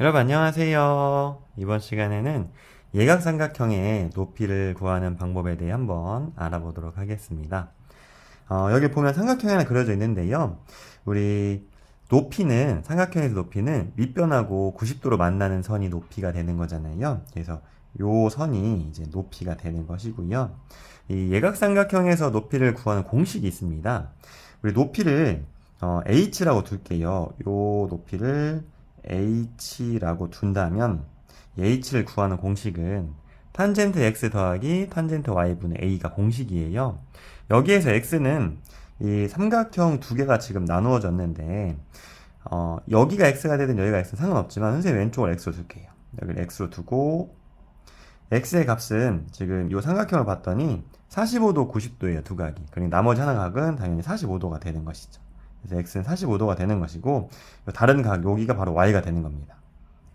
여러분 안녕하세요. 이번 시간에는 예각삼각형의 높이를 구하는 방법에 대해 한번 알아보도록 하겠습니다. 어, 여기 보면 삼각형이 하나 그려져 있는데요. 우리 높이는 삼각형에서 높이는 밑변하고 90도로 만나는 선이 높이가 되는 거잖아요. 그래서 요 선이 이제 높이가 되는 것이고요. 이 예각삼각형에서 높이를 구하는 공식이 있습니다. 우리 높이를 어, h라고 둘게요. 요 높이를 h라고 둔다면 이 h를 구하는 공식은 탄젠트 x 더하기 탄젠트 y분의 a가 공식이에요. 여기에서 x는 이 삼각형 두 개가 지금 나누어졌는데 어, 여기가 x가 되든 여기가 x는 상관없지만 선생님 왼쪽을 x로 둘게요. 여기를 x로 두고 x의 값은 지금 이 삼각형을 봤더니 45도, 90도예요, 두 각이. 그러니 나머지 하나 각은 당연히 45도가 되는 것이죠. 그래서 x는 45도가 되는 것이고 다른 각 여기가 바로 y가 되는 겁니다.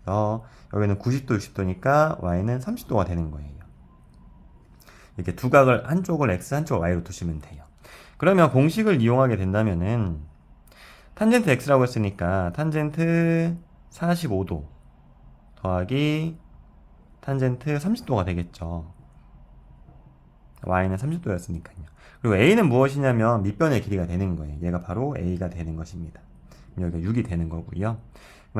그래서 여기는 90도, 60도니까 y는 30도가 되는 거예요. 이렇게 두 각을 한쪽을 x, 한쪽을 y로 두시면 돼요. 그러면 공식을 이용하게 된다면은 탄젠트 x라고 했으니까 탄젠트 45도 더하기 탄젠트 30도가 되겠죠. Y는 30도였으니까요. 그리고 a는 무엇이냐면 밑변의 길이가 되는 거예요. 얘가 바로 a가 되는 것입니다. 여기가 6이 되는 거고요.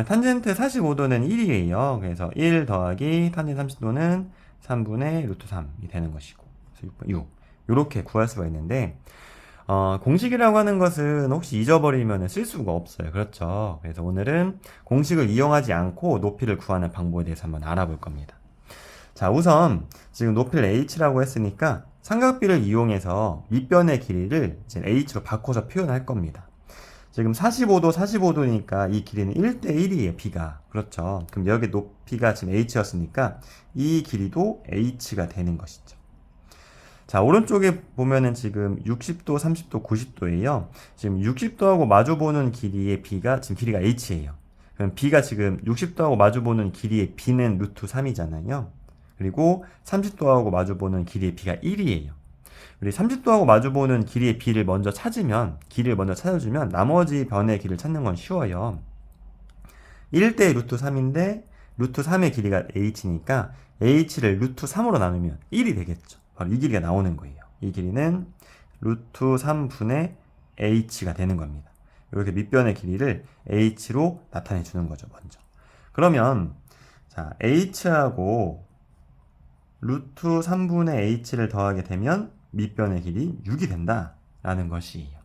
탄젠트 45도는 1이에요. 그래서 1 더하기 탄젠트 30도는 3분의 루트 3이 되는 것이고 그래서 6, 6. 이렇게 구할 수가 있는데 어, 공식이라고 하는 것은 혹시 잊어버리면 쓸 수가 없어요. 그렇죠. 그래서 오늘은 공식을 이용하지 않고 높이를 구하는 방법에 대해서 한번 알아볼 겁니다. 자, 우선 지금 높이를 h라고 했으니까 삼각비를 이용해서 밑변의 길이를 이제 h로 바꿔서 표현할 겁니다. 지금 45도, 45도니까 이 길이는 1대1이에요, b가. 그렇죠. 그럼 여기 높이가 지금 h였으니까 이 길이도 h가 되는 것이죠. 자, 오른쪽에 보면은 지금 60도, 30도, 90도예요. 지금 60도하고 마주보는 길이의 b가 지금 길이가 h예요. 그럼 b가 지금 60도하고 마주보는 길이의 b는 루트 3이잖아요. 그리고 30도하고 마주보는 길이의 b가 1이에요. 우리 30도하고 마주보는 길이의 b를 먼저 찾으면, 길을 먼저 찾아주면 나머지 변의 길을 찾는 건 쉬워요. 1대 루트 3인데 루트 3의 길이가 h니까 h를 루트 3으로 나누면 1이 되겠죠. 바로 이 길이가 나오는 거예요. 이 길이는 루트 3분의 h가 되는 겁니다. 이렇게 밑변의 길이를 h로 나타내 주는 거죠, 먼저. 그러면 자, h하고 루트 3분의 h를 더하게 되면 밑변의 길이 6이 된다라는 것이에요.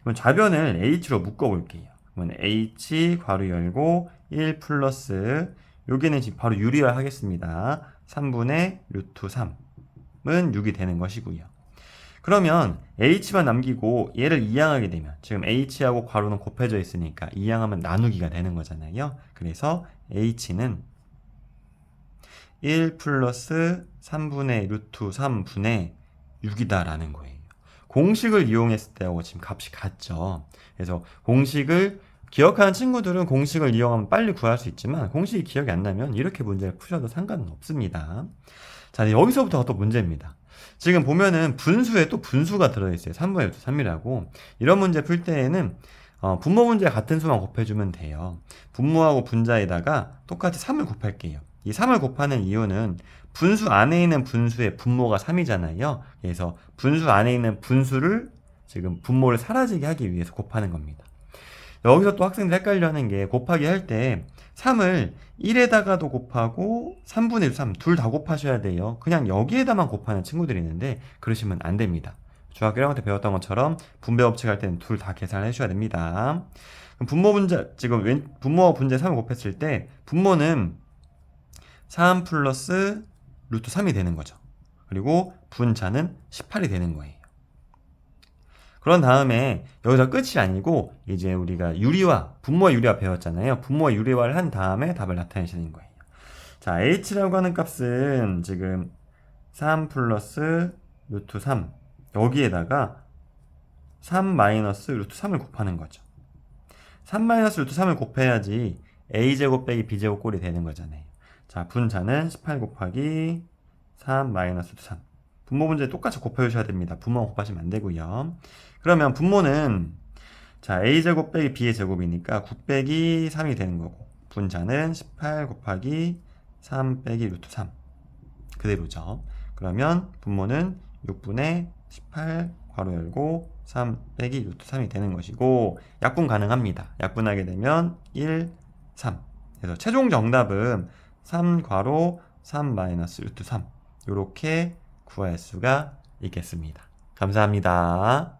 그럼 좌변을 h로 묶어 볼게요. 그러면 h 괄호 열고 1 플러스 여기는 지금 바로 유리화 하겠습니다. 3분의 루트 3은 6이 되는 것이고요. 그러면 h만 남기고 얘를 이항하게 되면 지금 h하고 괄호는 곱해져 있으니까 이항하면 나누기가 되는 거잖아요. 그래서 h는 1 플러스 3분의 루트 3분의 6이다라는 거예요. 공식을 이용했을 때하고 지금 값이 같죠. 그래서 공식을 기억하는 친구들은 공식을 이용하면 빨리 구할 수 있지만 공식이 기억이 안 나면 이렇게 문제를 푸셔도 상관은 없습니다. 자, 여기서부터가 또 문제입니다. 지금 보면은 분수에 또 분수가 들어있어요. 3분의 루트 3이라고. 이런 문제 풀 때에는 어, 분모 문제 같은 수만 곱해주면 돼요. 분모하고 분자에다가 똑같이 3을 곱할게요. 이 3을 곱하는 이유는 분수 안에 있는 분수의 분모가 3이잖아요. 그래서 분수 안에 있는 분수를 지금 분모를 사라지게 하기 위해서 곱하는 겁니다. 여기서 또 학생들 헷갈려 하는 게 곱하기 할 때 3을 1에다가도 곱하고 3분의 3 둘 다 곱하셔야 돼요. 그냥 여기에다만 곱하는 친구들이 있는데 그러시면 안 됩니다. 중학교 1학년 때 배웠던 것처럼 분배 법칙 할 때는 둘 다 계산을 해줘야 됩니다. 분모 분자 지금 왼, 분모와 분자 3을 곱했을 때 분모는 3 플러스 루트 3이 되는 거죠. 그리고 분자는 18이 되는 거예요. 그런 다음에 여기서 끝이 아니고 이제 우리가 유리화, 분모와 유리화 배웠잖아요. 분모와 유리화를 한 다음에 답을 나타내시는 거예요. 자, h라고 하는 값은 지금 3 플러스 루트 3 여기에다가 3 마이너스 루트 3을 곱하는 거죠. 3 마이너스 루트 3을 곱해야지 a제곱 빼기 b제곱 꼴이 되는 거잖아요. 자, 분자는 18 곱하기 3 마이너스 3. 분모 문제 똑같이 곱해주셔야 됩니다. 분모 곱하시면 안 되고요. 그러면 분모는 자 a제곱 빼기 b의 제곱이니까 9 빼기 3이 되는 거고 분자는 18 곱하기 3 빼기 루트 3 그대로죠. 그러면 분모는 6분의 18 괄호 열고 3 빼기 루트 3이 되는 것이고 약분 가능합니다. 약분하게 되면 1, 3 그래서 최종 정답은 3 괄호 3 마이너스 루트 3 이렇게 구할 수가 있겠습니다. 감사합니다.